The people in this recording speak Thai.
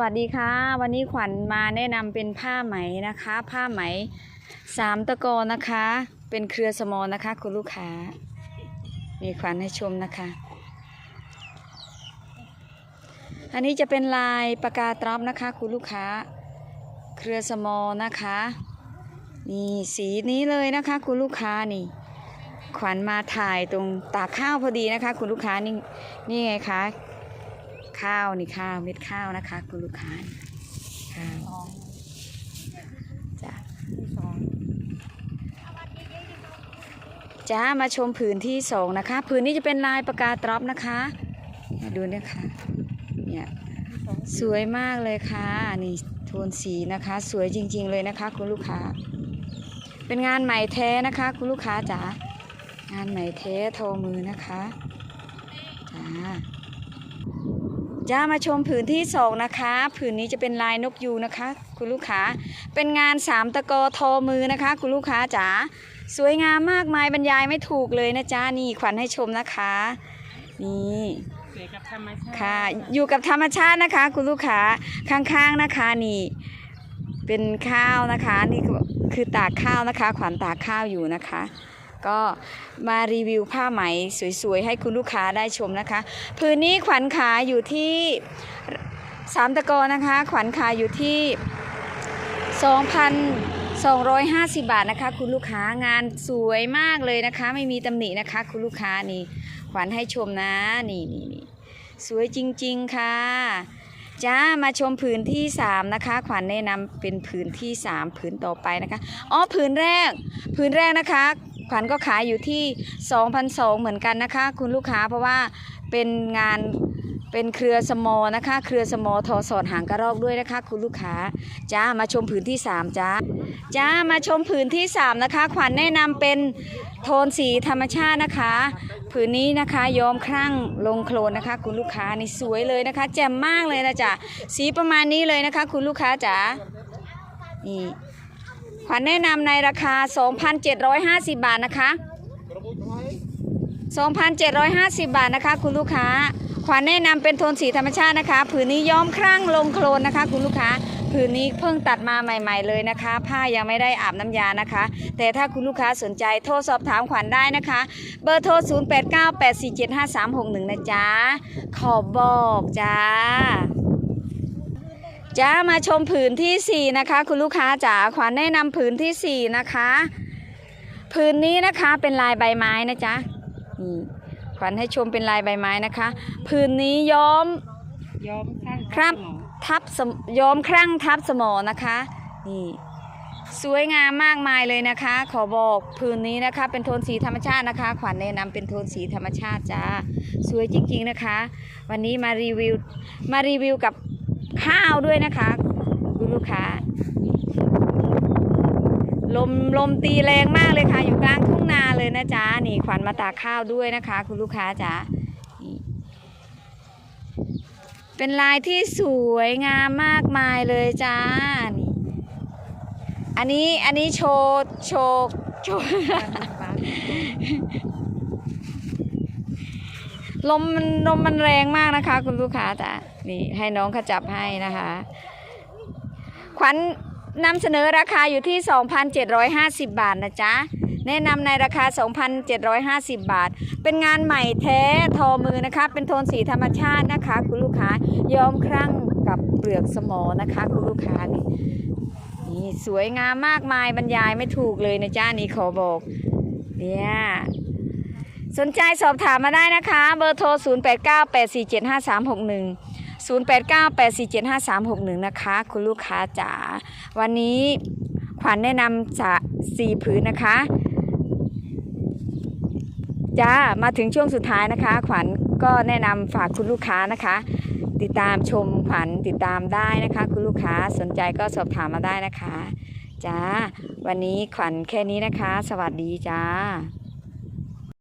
วัสดีค่ะ วันนี้ขวัญมาแนะนำเป็นผ้าไหมนะคะ ผ้าไหมสามตะกอนะคะ เป็นเครือสมอนะคะ คุณลูกค้า มีขวัญให้ชมนะคะ อันนี้จะเป็นลายปากกาตรอบนะคะ คุณลูกค้า เครือสมอนะคะนี่สีนี้เลยนะคะ คุณลูกค้านี่ ขวัญมาถ่ายตรงตากข้าวพอดีนะคะ คุณลูกค้านี่นี่ไงคะ ข้าวนี่ข้าวเม็ดข้าวนะคะ คุณลูกค้าข้าวจ้ะจ้ามาชมผืนที่สองนะคะ ผืนนี้จะเป็นลายปากกาตรอบนะคะดูเนี่ยค่ะเนี่ยสวยมากเลยค่ะนี่โทนสีนะคะ สวยจริง ๆ เลยนะคะ คุณลูกค้า เป็นงานไหม่แท้นะคะ คุณลูกค้าจ๋างานไหม่แท้ทอมือนะคะจ้า จะมาชมผืนที่สองนะคะ ผืนนี้จะเป็นลายนกยูนะคะ คุณลูกค้า เป็นงานสามตะกอทอมือนะคะ คุณลูกค้าจ๋า สวยงามมากมายบรรยายไม่ถูกเลยนะจ๊ะนี่ขวัญให้ชมนะคะ นี่ค่ะ อยู่กับธรรมชาตินะคะ คุณลูกค้า ข้างๆนะคะนี่ เป็นข้าวนะคะ นี่คือคือตากข้าวนะคะ ขวัญตากข้าวอยู่นะคะ ก็มารีวิวผ้าไหมสวยๆ ให้คุณลูกค้าได้ชมนะคะ พื้นนี้ขวัญขายอยู่ที่สามตะกอนะคะ ขวัญขายอยู่ที่ 2,250 บาทนะคะ คุณลูกค้างานสวยมากเลยนะคะ ไม่มีตำหนินะคะ คุณลูกค้านี่ขวัญให้ชมนะนี่นี่นี่สวยจริงๆค่ะจ้ามาชมผืนที่ 3 นะคะ ขวัญแนะนำเป็นผืนที่ 3 ผืนต่อไปนะคะอ๋อผืนแรก ผืนแรกนะคะ ขวัญก็ขายอยู่ที่ 2,200 เหมือนกันนะคะ คุณลูกค้าเพราะว่าเป็นงานเป็นเครือสมอนะคะ เครือสมอทอสอดหางกระรอกด้วยนะคะ คุณลูกค้าจ้ามาชมผืนที่ 3จ้าจ้ามาชมผืนที่ 3 นะคะ ขวัญแนะนำเป็นโทนสีธรรมชาตินะคะ ผืนนี้นะคะย้อมครั่งลงโคลนนะคะ คุณลูกค้านี่สวยเลยนะคะ แจ่มมากเลยนะจ๊ะสีประมาณนี้เลยนะคะ คุณลูกค้าจ๋านี่ ขวัญแนะนำในราคา 2,750 บาทนะคะ 2,750 บาทนะคะ คุณลูกค้า ขวัญแนะนำเป็นโทนสีธรรมชาตินะคะ ผืนนี้ย้อมครั่งลงโคลนนะคะ คุณลูกค้า ผืนนี้เพิ่งตัดมาใหม่ ๆเลยนะคะ ผ้ายังไม่ได้อาบน้ำยานะคะ แต่ถ้าคุณลูกค้าสนใจโทรสอบถามขวัญได้นะคะ เบอร์โทร 0898475361 นะจ๊ะ ขอบอกจ้า จ้ามาชมผืนที่ 4 นะคะ คุณลูกค้าจ๋าขวัญแนะนำผืนที่ 4 นะคะ ผืนนี้นะคะเป็นลายใบไม้นะจ๊ะนี่ขวัญให้ชมเป็นลายใบไม้นะคะ ผืนนี้ย้อมย้อมข้างครับหมอทับสมย้อมครั่งทับสมอนะคะนี่สวยงามมากมายเลยนะคะ ขอบอกผืนนี้นะคะ เป็นโทนสีธรรมชาตินะคะ ขวัญแนะนำเป็นโทนสีธรรมชาติจ้าสวยจริงๆนะคะ วันนี้มารีวิวมารีวิวกับ ข้าวด้วยนะคะคุณลูกค้า ลมลมตีแรงมากเลยค่ะ อยู่กลางทุ่งนาเลยนะจ๊ะนี่ขวัญมาตากข้าวด้วยนะคะ คุณลูกค้าจ๊ะนี่เป็นลายที่สวยงามมากมายเลยจ้านี่อันนี้อันนี้โชว์โชว์โชว์ ลมมันลมมันแรงมากนะคะ คุณลูกค้าจ้ะนี่ให้น้องเขาจับให้นะคะ ขวัญนำเสนอราคาอยู่ที่ 2,750 บาทนะจ๊ะแนะนำในราคา 2,750 บาท เป็นงานใหม่แท้ทอมือนะคะ เป็นโทนสีธรรมชาตินะคะ คุณลูกค้าย้อมครั่งกับเปลือกสมอนะคะ คุณลูกค้านี่นี่สวยงามมากมายบรรยายไม่ถูกเลยนะจ๊ะนี่ขอบอก เนี่ย สนใจสอบถามมาได้นะคะ เบอร์โทร 0898475361 0898475361 นะคะ คุณลูกค้าจ๋าวันนี้ขวัญแนะนำจะสี่ผืนนะคะจ้ามาถึงช่วงสุดท้ายนะคะ ขวัญก็แนะนำฝากคุณลูกค้านะคะ ติดตามชมขวัญติดตามได้นะคะ คุณลูกค้าสนใจก็สอบถามมาได้นะคะจ้าวันนี้ขวัญแค่นี้นะคะ สวัสดีจ้า